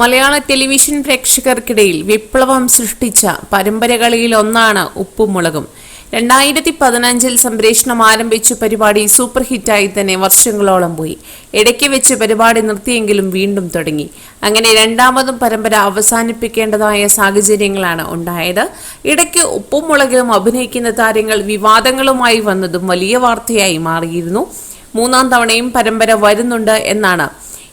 മലയാള television പ്രേക്ഷകർക്കിടയിൽ വിപ്ലവം സൃഷ്ടിച്ച പരമ്പരകളിൽ ഒന്നാണ് ഉപ്പും മുളകും രണ്ടായിരത്തി പതിനഞ്ചിൽ സംപ്രേഷണം ആരംഭിച്ച പരിപാടി സൂപ്പർ ഹിറ്റായി തന്നെ വർഷങ്ങളോളം പോയി. ഇടയ്ക്ക് വെച്ച് പരിപാടി നിർത്തിയെങ്കിലും വീണ്ടും തുടങ്ങി. അങ്ങനെ രണ്ടാമതും പരമ്പര അവസാനിപ്പിക്കേണ്ടതായ സാഹചര്യങ്ങളാണ് ഉണ്ടായത്. ഇടയ്ക്ക് ഉപ്പും മുളകിലും അഭിനയിക്കുന്ന താരങ്ങൾ വിവാദങ്ങളുമായി വന്നതും വലിയ വാർത്തയായി മാറിയിരുന്നു. മൂന്നാം തവണയും പരമ്പര വരുന്നുണ്ട് എന്നാണ്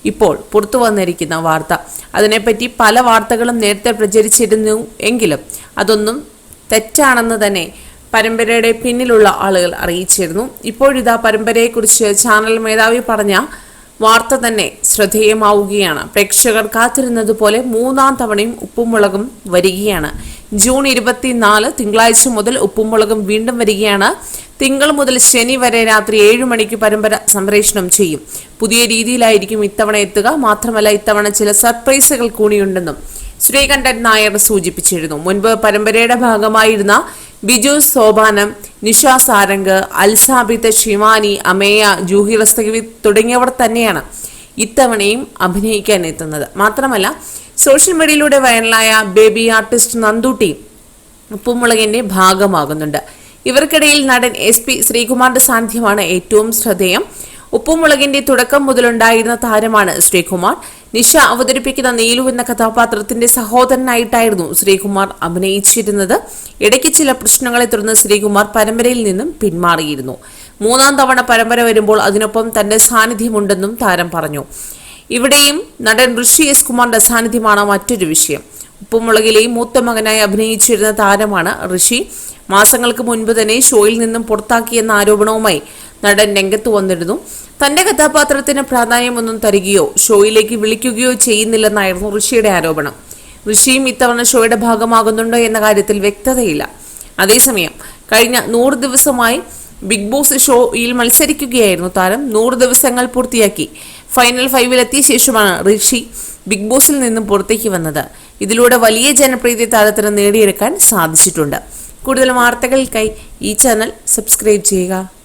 ഇപ്പോൾ പുറത്തു വന്നിരിക്കുന്ന വാർത്ത. അതിനെപ്പറ്റി പല വാർത്തകളും നേരത്തെ പ്രചരിച്ചിരുന്നു എങ്കിലും അതൊന്നും തെറ്റാണെന്ന് തന്നെ പരമ്പരയുടെ പിന്നിലുള്ള ആളുകൾ അറിയിച്ചിരുന്നു. ഇപ്പോഴിതാ പരമ്പരയെക്കുറിച്ച് ചാനൽ മേധാവി പറഞ്ഞ വാർത്ത തന്നെ ശ്രദ്ധേയമാവുകയാണ്. പ്രേക്ഷകർ കാത്തിരുന്നത് പോലെ മൂന്നാം തവണയും ഉപ്പുമുളകും വരികയാണ്. ജൂൺ ഇരുപത്തിനാല് തിങ്കളാഴ്ച മുതൽ ഉപ്പുമുളകും വീണ്ടും വരികയാണ്. തിങ്കൾ മുതൽ ശനി വരെ രാത്രി ഏഴ് മണിക്ക് പരമ്പര സംപ്രേഷണം ചെയ്യും. പുതിയ രീതിയിലായിരിക്കും ഇത്തവണ എത്തുക. മാത്രമല്ല ഇത്തവണ ചില സർപ്രൈസുകൾ കൂടിയുണ്ടെന്നും ശ്രീകണ്ഠൻ നായർ സൂചിപ്പിച്ചിരുന്നു. മുൻപ് പരമ്പരയുടെ ഭാഗമായിരുന്ന ബിജു സോപാനം നിഷ സാരംഗ് അൽസാബിത്ത് ശിവാനി അമേയ ജൂഹി റസ്തകവി തുടങ്ങിയവർ തന്നെയാണ് ഇത്തവണയും അഭിനയിക്കാൻ എത്തുന്നത്. മാത്രമല്ല സോഷ്യൽ മീഡിയയിലൂടെ വൈറലായ ബേബി ആർട്ടിസ്റ്റ് നന്ദൂട്ടി ഉപ്പുമുളകിന്റെ ഭാഗമാകുന്നുണ്ട്. ഇവർക്കിടയിൽ നടൻ എസ് പി ശ്രീകുമാറിന്റെ സാന്നിധ്യമാണ് ഏറ്റവും ശ്രദ്ധേയം. ഉപ്പുമുളകിന്റെ തുടക്കം മുതലുണ്ടായിരുന്ന താരമാണ് ശ്രീകുമാർ. നിഷ അവതരിപ്പിക്കുന്ന നീലു എന്ന കഥാപാത്രത്തിന്റെ സഹോദരനായിട്ടായിരുന്നു ശ്രീകുമാർ അഭിനയിച്ചിരുന്നത്. ഇടയ്ക്ക് ചില പ്രശ്നങ്ങളെ തുടർന്ന് ശ്രീകുമാർ പരമ്പരയിൽ നിന്നും പിന്മാറിയിരുന്നു. മൂന്നാം തവണ പരമ്പര വരുമ്പോൾ അതിനൊപ്പം തന്റെ സാന്നിധ്യമുണ്ടെന്നും താരം പറഞ്ഞു. ഇവിടെയും നടൻ ഋഷി എസ് കുമാറിന്റെ സാന്നിധ്യമാണ് മറ്റൊരു വിഷയം. ഉപ്പുമുളകിലെയും മൂത്ത മകനായി അഭിനയിച്ചിരുന്ന താരമാണ് ഋഷി. മാസങ്ങൾക്ക് മുൻപ് തന്നെ ഷോയിൽ നിന്നും പുറത്താക്കിയെന്ന ആരോപണവുമായി നടൻ രംഗത്ത് വന്നിരുന്നു. തന്റെ കഥാപാത്രത്തിന് പ്രാധാന്യമൊന്നും തരികയോ ഷോയിലേക്ക് വിളിക്കുകയോ ചെയ്യുന്നില്ലെന്നായിരുന്നു ഋഷിയുടെ ആരോപണം. ഋഷിയും ഇത്തവണ ഷോയുടെ ഭാഗമാകുന്നുണ്ടോ എന്ന കാര്യത്തിൽ വ്യക്തതയില്ല. അതേസമയം കഴിഞ്ഞ നൂറ് ദിവസമായി ബിഗ് ബോസ് ഷോയിൽ മത്സരിക്കുകയായിരുന്നു താരം. നൂറ് ദിവസങ്ങൾ പൂർത്തിയാക്കി ഫൈനൽ ഫൈവിലെത്തിയ ശേഷമാണ് ഋഷി ബിഗ് ബോസിൽ നിന്നും പുറത്തേക്ക് വന്നത്. ഇതിലൂടെ വലിയ ജനപ്രീതി താരത്തിന് നേടിയെടുക്കാൻ സാധിച്ചിട്ടുണ്ട്. കൂടുതൽ വാർത്തകൾക്കായി ഈ ചാനൽ സബ്സ്ക്രൈബ് ചെയ്യുക.